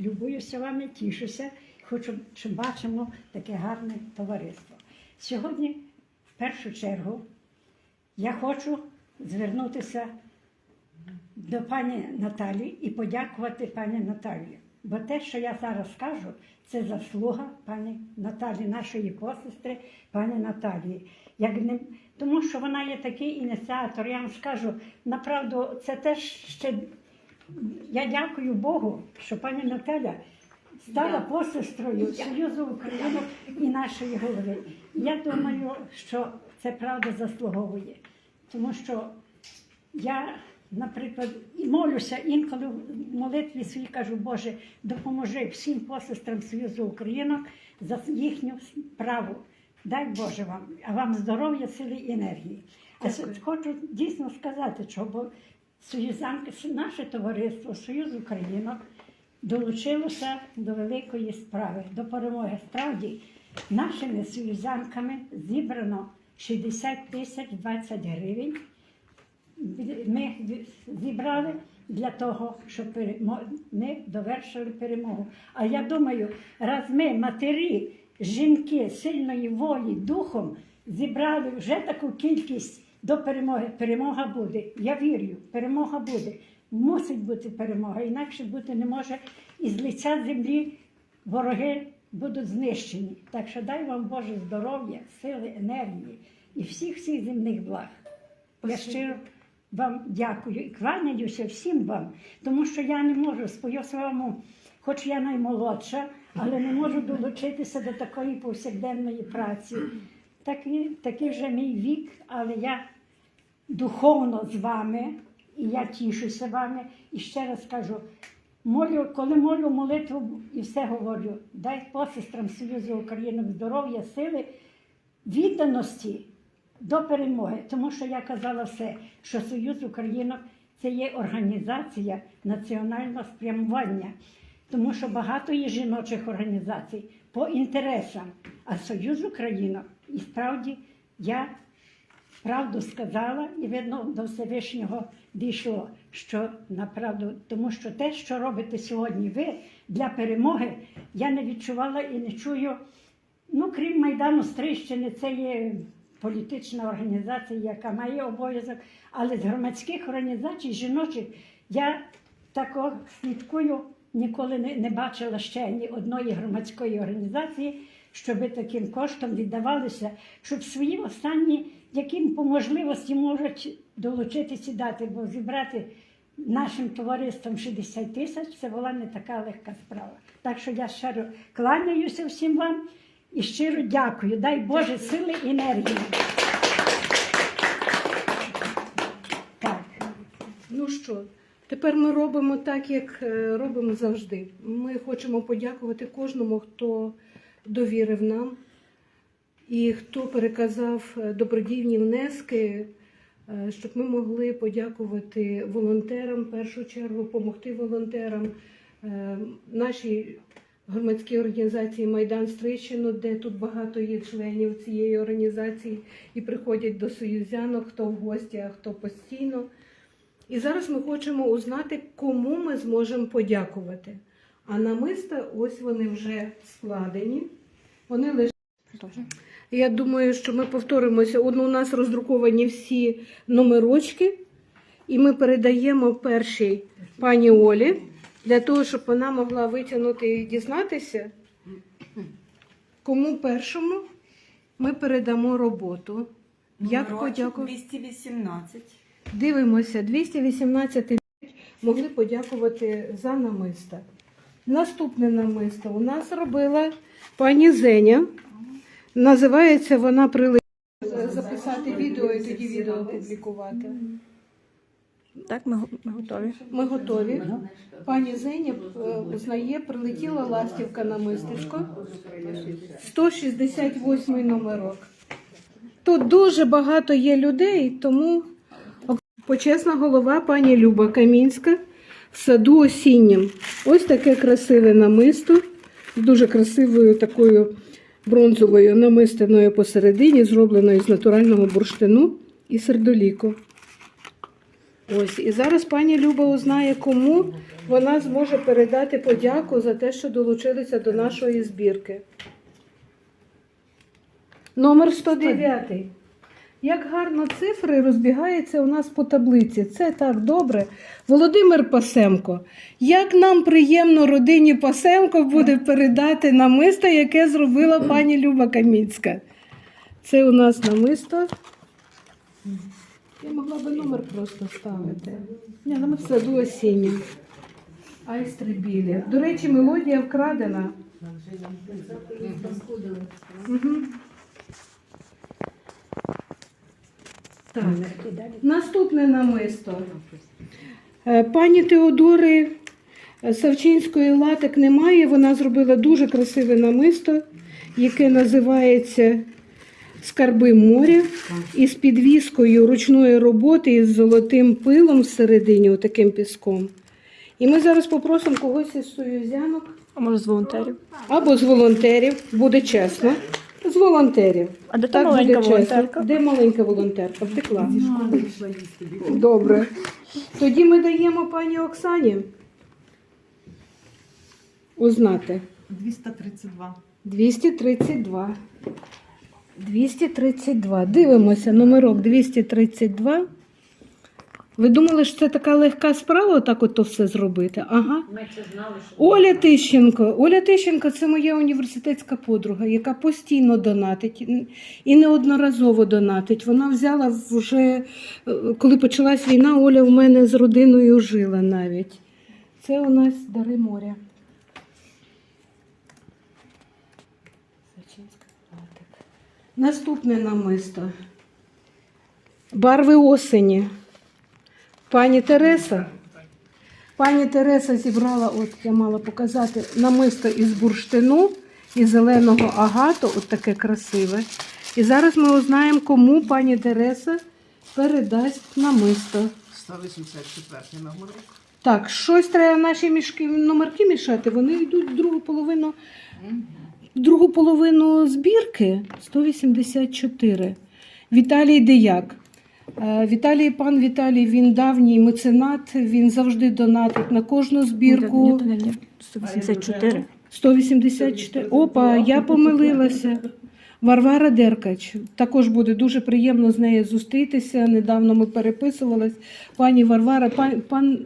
любуюся вами, тішуся, хочу, що бачимо таке гарне товариство. Сьогодні, в першу чергу, я хочу звернутися до пані Наталі і подякувати пані Наталі. Бо те, що я зараз скажу, це заслуга пані Наталі, нашої посестри, пані Наталії. Як не... Тому що вона є такий ініціатор, я вам скажу, направду, це теж ще. Я дякую Богу, що пані Наталя стала посестрою Союзу Українок і нашої голови. Я думаю, що це правда заслуговує, тому що я, наприклад, і молюся інколи в молитві своїй кажу, Боже, допоможи всім посестрам Союзу Українок за їхню справу. Дай Боже вам, а вам здоров'я, сили і енергії. А хочу дійсно сказати, що бо Союзанки, наше товариство Союз Українок долучилося до великої справи, до перемоги. Справді, нашими союзанками зібрано 60 тисяч 20 гривень ми зібрали для того, щоб ми довершили перемогу. А я думаю, раз ми, матері, жінки сильної волі, духом, зібрали вже таку кількість до перемоги, перемога буде. Я вірю, перемога буде. Мусить бути перемога, інакше бути не може. І з лиця землі вороги будуть знищені. Так що дай вам Боже здоров'я, сили, енергії і всіх всіх земних благ. Я щиро вам дякую і кланяюся всім вам, тому що я не можу своєму, хоч я наймолодша, але не можу долучитися до такої повсякденної праці. Такий, такий вже мій вік, але я духовно з вами, і я тішуся вами. І ще раз кажу, молю, коли молю молитву і все говорю, дай посестрам Союзу України здоров'я, сили, відданості до перемоги. Тому що я казала все, що Союз Українок це є організація національного спрямування. Тому що багато є жіночих організацій по інтересам, а Союз Українок, і справді я правду сказала, і видно до Всевишнього дійшло, що направду, тому що те, що робите сьогодні ви для перемоги, я не відчувала і не чую. Ну, крім Майдану Стрищини, це є політична організація, яка має обов'язок, але з громадських організацій жіночих я такого слідкую, ніколи не, не бачила ще ні одної громадської організації, щоб таким коштом віддавалися, щоб свої останні, яким по можливості можуть долучитися дати, бо зібрати нашим товариством 60 тисяч це була не така легка справа. Так що я щиро кланяюся всім вам і щиро дякую. Дай Боже сили і енергії. Так. Ну що, тепер ми робимо так, як е, робимо завжди. Ми хочемо подякувати кожному, хто довірив нам і хто переказав е, добродійні внески, е, щоб ми могли подякувати волонтерам в першу чергу, допомогти волонтерам, е, нашій громадській організації Майдан Стрищино, де тут багато є членів цієї організації і приходять до союзянок, хто в гості, а хто постійно. І зараз ми хочемо узнати, кому ми зможемо подякувати. А намиста, ось вони вже складені. Вони лежать. Я думаю, що ми повторимося. От у нас роздруковані всі номерочки, і ми передаємо першій пані Олі для того, щоб вона могла витягнути і дізнатися, кому першому ми передамо роботу. Як подякувати? 218. Дивимося, 218 могли подякувати за намиста. Наступне намисто у нас робила пані Зеня. Називається вона прилетіла записати відео і тоді відео опублікувати. Так, ми, ми готові. Ми готові. Пані Зеня е, узнає, прилетіла ластівка на мистечко. 168 номерок. Тут дуже багато є людей, тому почесна голова пані Люба Камінська в саду осіннім. Ось таке красиве намисто з дуже красивою такою бронзовою намистиною посередині, зробленою з натурального бурштину і сердоліку. Ось, і зараз пані Люба узнає, кому вона зможе передати подяку за те, що долучилися до нашої збірки. Номер 109. Як гарно цифри розбігаються у нас по таблиці. Це так добре. Володимир Пасемко. Як нам приємно родині Пасемко буде передати намисто, яке зробила пані Люба Камінська. Це у нас намисто. Я могла би номер просто ставити. Ні, ну, в саду осіннім. Айстри білі. До речі, мелодія вкрадена. Мгм. Так. Наступне намисто. Е, Пані Теодори е, Савчинської латик немає. Вона зробила дуже красиве намисто, яке називається Скарби моря із підвіскою ручної роботи із золотим пилом всередині, отаким піском. І ми зараз попросимо когось із союзянок А може з волонтерів? або з волонтерів, буде чесно. З волонтерів. А де та маленька волонтерка? Де маленька волонтерка? Втекла. Добре. Тоді ми даємо пані Оксані узнати. 232. 232. 232. Дивимося, номерок 232. Ви думали, що це така легка справа, так от то все зробити? Ага. Ми це знали, що Оля Тищенко. Оля Тищенко це моя університетська подруга, яка постійно донатить і неодноразово донатить. Вона взяла вже, е, коли почалась війна, Оля в мене з родиною жила навіть. Це у нас дари моря. Наступне намисто. Барви осені. Пані Тереса. Пані Тереса зібрала, от я мала показати, намисто із бурштину і зеленого агату, от таке красиве. І зараз ми узнаємо, кому пані Тереса передасть намисто. 184 номер. Так, щось треба наші мішки, номерки мішати, вони йдуть в другу половину, в другу половину збірки 184. Віталій Деяк. Е, Віталій, пан Віталій, він давній меценат, він завжди донатить на кожну збірку. Ні, ні, ні, ні. 184. 184. Опа, я помилилася. Варвара Деркач. Також буде дуже приємно з нею зустрітися. Недавно ми переписувались. Пані Варвара, пан, пан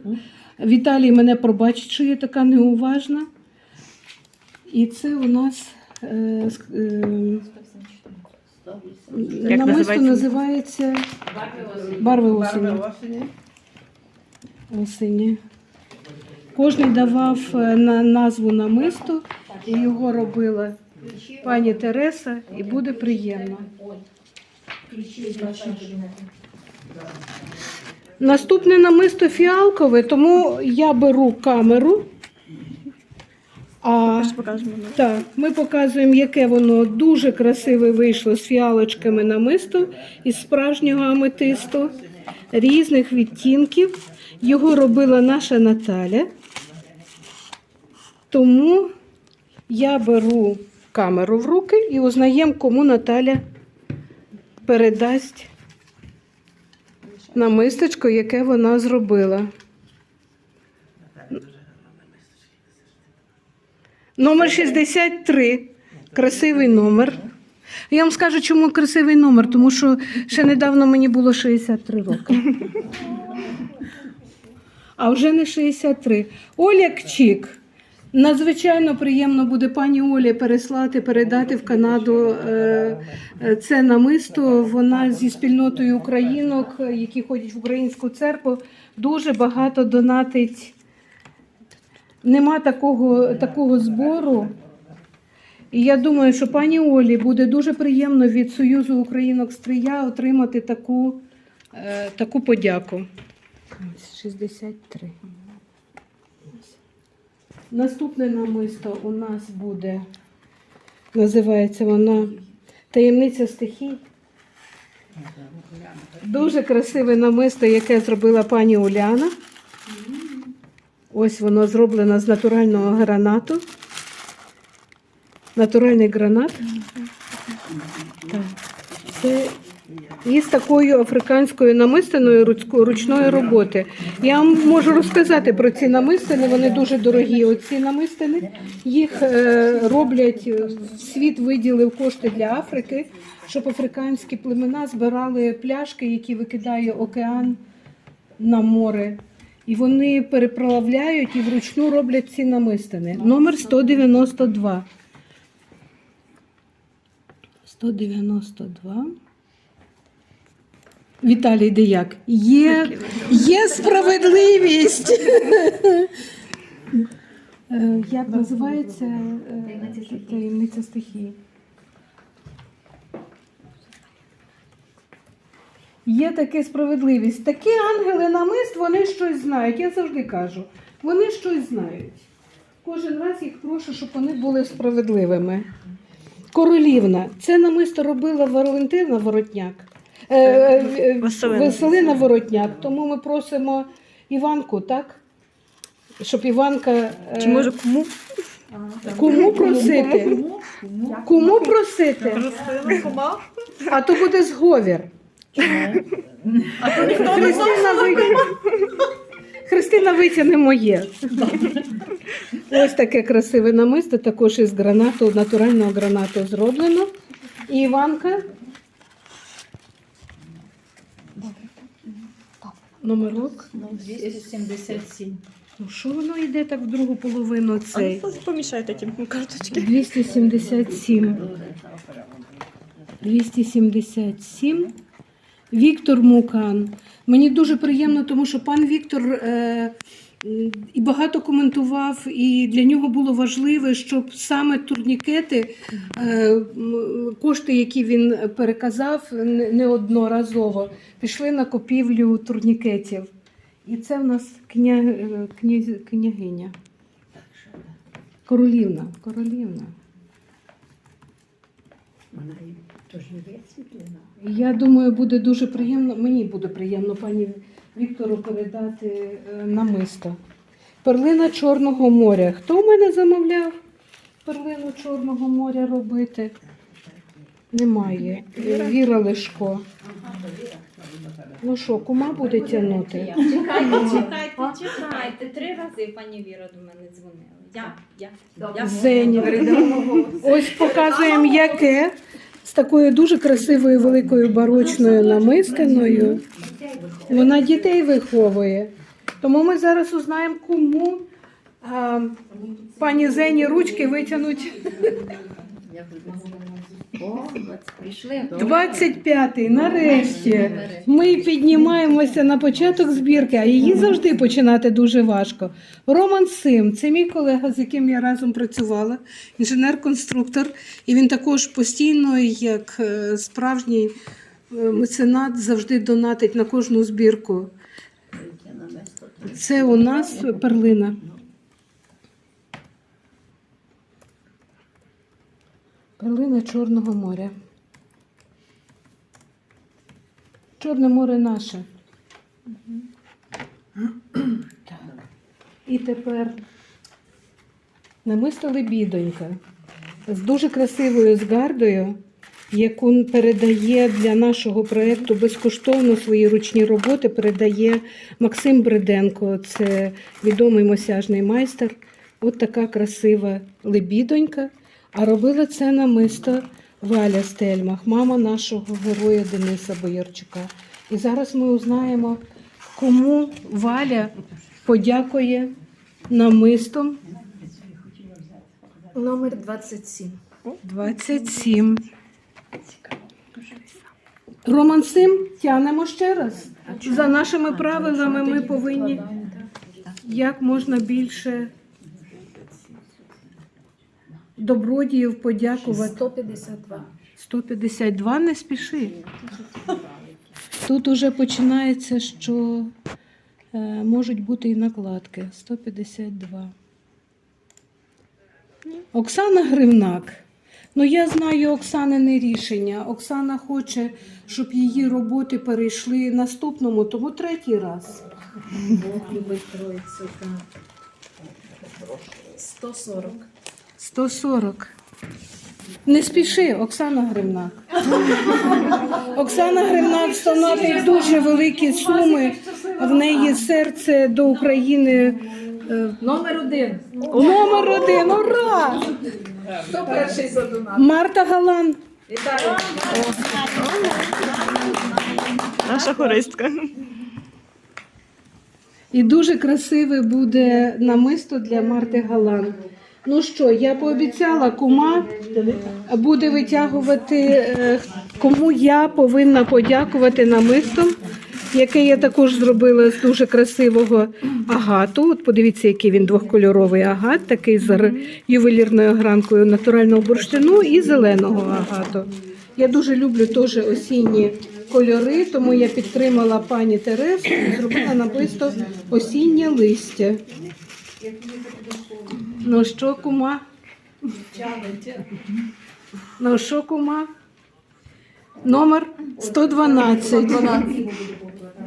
Віталій мене пробачить, що я така неуважна. І це у нас е, е, Як намисто називається? називається Барви осені. Барви осені. осені. Кожен давав е, на назву намисту, і його робила пані Тереса, і буде приємно. Наступне намисто фіалкове, тому я беру камеру. А покажемо. так, ми показуємо, яке воно дуже красиве вийшло з фіалочками намисто із справжнього аметисту різних відтінків. Його робила наша Наталя. Тому я беру камеру в руки і узнаємо, кому Наталя передасть намисточко, яке вона зробила. Номер 63. Красивий номер. Я вам скажу, чому красивий номер, тому що ще недавно мені було 63 роки. А вже не 63. Оля Кчик. Надзвичайно приємно буде пані Олі переслати, передати в Канаду е, е, це намисто. Вона зі спільнотою українок, які ходять в українську церкву, дуже багато донатить. Нема такого, такого збору. І я думаю, що пані Олі буде дуже приємно від Союзу Українок Стрия отримати таку, е, таку подяку. Ось 63. Наступне намисто у нас буде, називається вона Таємниця стихій. Дуже красиве намисто, яке зробила пані Уляна. Ось воно зроблено з натурального гранату. Натуральний гранат. Так. Це і з такою африканською намистиною ручної роботи. Я вам можу розказати про ці намистини, вони дуже дорогі. Оці намистини їх е, роблять, е, світ виділив кошти для Африки, щоб африканські племена збирали пляшки, які викидає океан на море. І вони переплавляють і вручну роблять ці намистини. Номер 192. 192. Віталій Деяк. Є, є справедливість. Е, Як називається е, таємниця стихії? Є таке справедливість. Такі ангели намист, вони щось знають. Я завжди кажу, вони щось знають. Кожен раз їх прошу, щоб вони були справедливими. Королівна, це намисто робила Валентина Воротняк. Е, е, е, Василина. Василина Воротняк. Тому ми просимо Іванку, так? Щоб Іванка. е, Чи може кому? Кому просити? Кому просити? А то буде зговір. Христина, ви... Христина витягне моє. Ось таке красиве намисто, також із гранату, натурального гранату зроблено. І Іванка. Номерок. 277. Ну що воно йде так в другу половину цей? А, помішайте ті карточки. 277. 277. Віктор Мукан. Мені дуже приємно, тому що пан Віктор е, і багато коментував, і для нього було важливо, щоб саме турнікети, е, кошти, які він переказав неодноразово, пішли на купівлю турнікетів. І це в нас кня, е, князь- княгиня. Королівна. Королівна. Вона і теж не висвітлена. Я думаю, буде дуже приємно. Мені буде приємно пані Віктору передати е, намисто. Перлина Чорного моря. Хто в мене замовляв перлину Чорного моря робити? Немає. Віра Лешко. Ну що, кума буде тягнути? Чекайте, чекайте, чекайте. Три рази пані Віра до мене дзвонила. Я, я, я. Зеня. Ось показуємо, яке з такою дуже красивою великою барочною намистиною. Вона дітей виховує. Тому ми зараз узнаємо, кому а, пані Зені ручки витягнуть О, прийшли. 25-й, нарешті. Ми піднімаємося на початок збірки, а її завжди починати дуже важко. Роман Сим, це мій колега, з яким я разом працювала, інженер-конструктор, і він також постійно, як е, справжній е, меценат, завжди донатить на кожну збірку. Це у нас перлина. Перлина Чорного моря. Чорне море наше. Так. І тепер намисто лебідонька з дуже красивою згардою, яку передає для нашого проєкту безкоштовно свої ручні роботи, передає Максим Бреденко, це відомий мосяжний майстер. От така красива лебідонька. А робила це намисто Валя Стельмах, мама нашого героя Дениса Боярчука. І зараз ми узнаємо, кому Валя подякує намистом Номер 27. 27. Роман Сим тянемо ще раз. За нашими правилами ми повинні як можна більше добродіїв подякувати. 152. 152 не спіши. Тут уже починається, що е, можуть бути і накладки. 152. Оксана Гривнак. Ну, я знаю Оксанине рішення. Оксана хоче, щоб її роботи перейшли наступному, тому третій раз. Бог любить троїцю. так. 140. 140. Не спіши, Оксана Гримнак. Оксана Гримнак донатить дуже великі суми. В неї серце до України. е, Номер один. Номер один, ура! Хто перший за донат? Марта Галан. Вітаю. Наша хористка. І дуже красиве буде намисто для Марти Галан. Ну що, я пообіцяла, кума буде витягувати, е, кому я повинна подякувати намистом, яке я також зробила з дуже красивого агату. От подивіться, який він двохкольоровий агат, такий з ювелірною гранкою натурального бурштину і зеленого агату. Я дуже люблю теж осінні кольори, тому я підтримала пані Тересу і зробила намисто осіннє листя. Ну що, кума? Ну що, кума? Номер 112.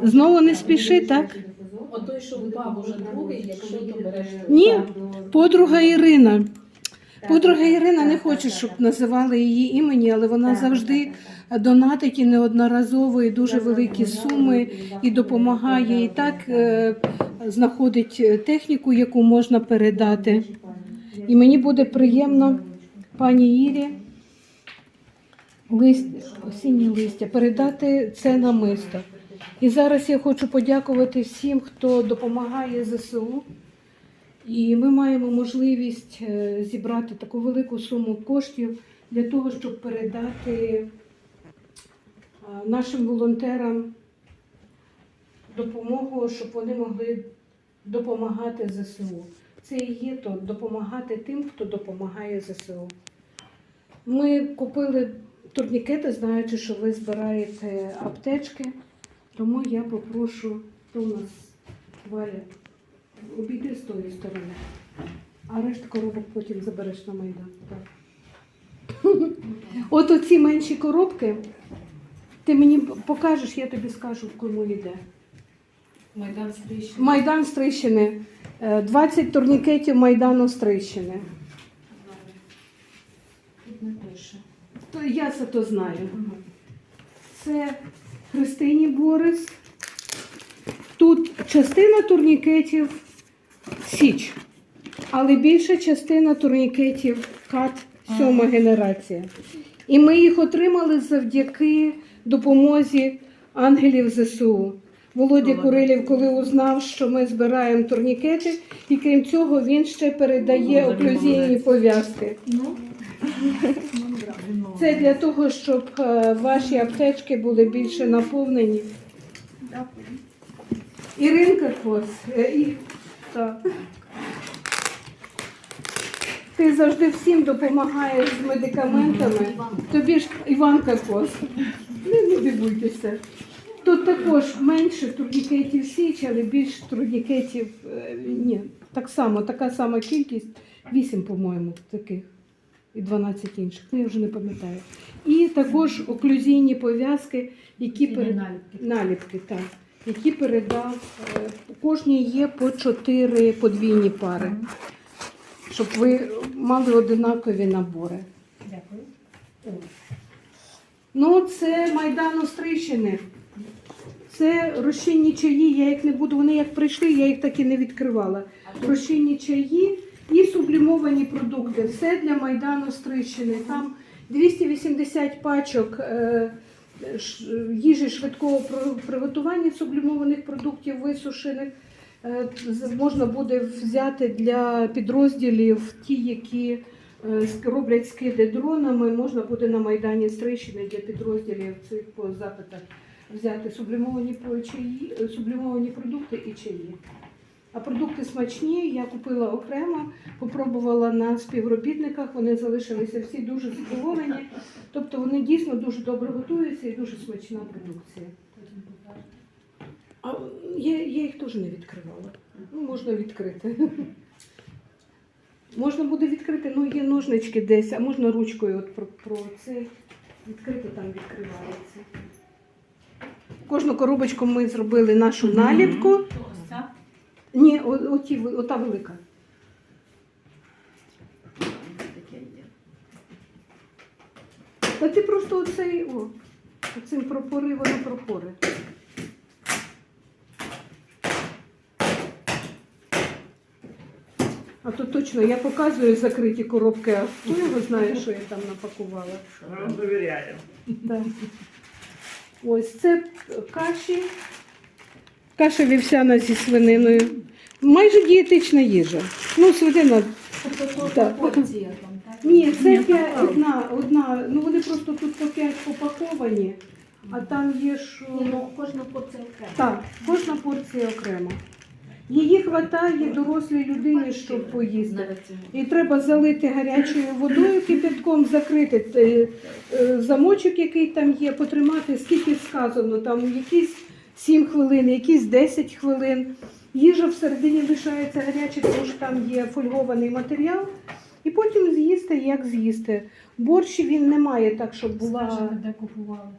Знову не спіши, так? Отой, що впав уже другий, якщо то береш. Ні, подруга Ірина. Подруга Ірина не хоче, щоб називали її імені, але вона завжди донатить і неодноразово і дуже великі суми і допомагає. І так е, знаходить е, техніку, яку можна передати. І мені буде приємно, пані Ірі, лист, осінні листя, передати це намисто. І зараз я хочу подякувати всім, хто допомагає ЗСУ. І ми маємо можливість е, зібрати таку велику суму коштів для того, щоб передати е, нашим волонтерам допомогу, щоб вони могли допомагати ЗСУ. Це і є то допомагати тим, хто допомагає ЗСУ. Ми купили турнікети, знаючи, що ви збираєте аптечки, тому я попрошу, хто у нас Валя, обійди з тої сторони, а решту коробок потім забереш на майдан. Так. От оці менші коробки, ти мені покажеш, я тобі скажу, кому йде. Майдан стрічний. Майдан Стрищини. Е, 20 турнікетів Майдану Стрищини. Тут не пише. То я це то знаю. Це Христині Борис. Тут частина турнікетів Січ, але більша частина турнікетів КАТ сьома генерація. І ми їх отримали завдяки допомозі ангелів ЗСУ. Володя Курилів, коли узнав, що ми збираємо турнікети, і крім цього, він ще передає оклюзійні пов'язки. Це для того, щоб е, ваші аптечки були більше наповнені. Іринка Кос. е, і- так. Ти завжди всім допомагаєш з медикаментами. Тобі ж Іванка Кос. Не, не дивуйтеся. Тут також менше турнікетів Січ, але більше турнікетів. е, Ні, так само, така сама кількість. Вісім, по-моєму, таких. І 12 інших. Ну, я вже не пам'ятаю. І також оклюзійні пов'язки, які перед... наліпки. наліпки, так, які передав. е, У кожній є по чотири подвійні пари, щоб ви мали одинакові набори. Дякую. Ну, це Майдан Острищини. Це розчинні чаї, я їх не буду, вони як прийшли, я їх так і не відкривала. Розчинні чаї і сублімовані продукти. Все для Майдану Стрищини. Там 280 пачок е, їжі швидкого приготування сублімованих продуктів висушених. Е, Можна буде взяти для підрозділів ті, які е, роблять скиди дронами, можна буде на Майдані Стрищини для підрозділів цих запитах взяти сублімовані чаї, е, сублімовані продукти і чаї. А продукти смачні, я купила окремо, попробувала на співробітниках, вони залишилися всі дуже задоволені. Тобто вони дійсно дуже добре готуються і дуже смачна продукція. А я, я їх теж не відкривала. Ну, можна відкрити. Можна буде відкрити, ну є ножнички десь, а можна ручкою от про, про це відкрити, там відкривається. Кожну коробочку ми зробили нашу наліпку. Ось ця. Ні, о- оті, ота велика. Та ти просто оцей, о, оцим пропори, воно пропори. А то точно я показую закриті коробки, а хто його знає, що я там напакувала. Ми вам довіряємо. Да. Ось це каші. Каша вівсяна зі свининою. Майже дієтична їжа. Ну, свинина. Тобто порція там, так? Ні, це п'ять, одна, одна. Ну вони просто тут по п'ять попаковані, а там є ж. Ну кожна порція окремо. Так, кожна порція окремо. Її хватає дорослій людині, щоб поїсти. І треба залити гарячою водою кипятком, закрити е, е, замочок, який там є, потримати, скільки сказано, там якісь 7 хвилин, якісь 10 хвилин. Їжа всередині лишається гаряча, тому що там є фольгований матеріал. І потім з'їсти, як з'їсти. Борщ він не має так, щоб була. де купували.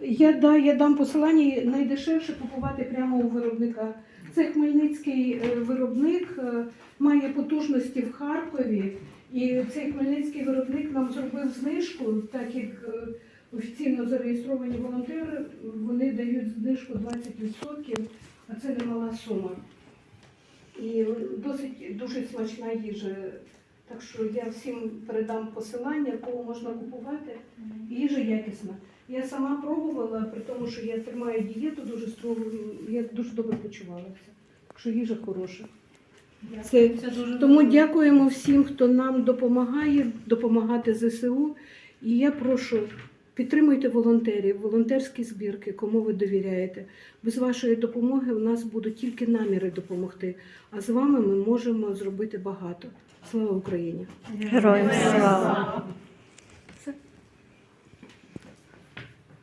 Я, да, я дам посилання найдешевше купувати прямо у виробника. Це хмельницький е, виробник, е, має потужності в Харкові. І цей хмельницький виробник нам зробив знижку, так як е, офіційно зареєстровані волонтери, вони дають знижку 20%, а це немала сума. І досить дуже смачна їжа. Так що я всім передам посилання, кого можна купувати. Їжа якісна. Я сама пробувала, при тому, що я тримаю дієту дуже строго, я дуже добре почувалася. Що їжа хороша. Це, дуже тому дякуємо всім, хто нам допомагає допомагати ЗСУ. І я прошу, підтримуйте волонтерів, волонтерські збірки, кому ви довіряєте. Без вашої допомоги в нас будуть тільки наміри допомогти. А з вами ми можемо зробити багато. Слава Україні! Героям слава!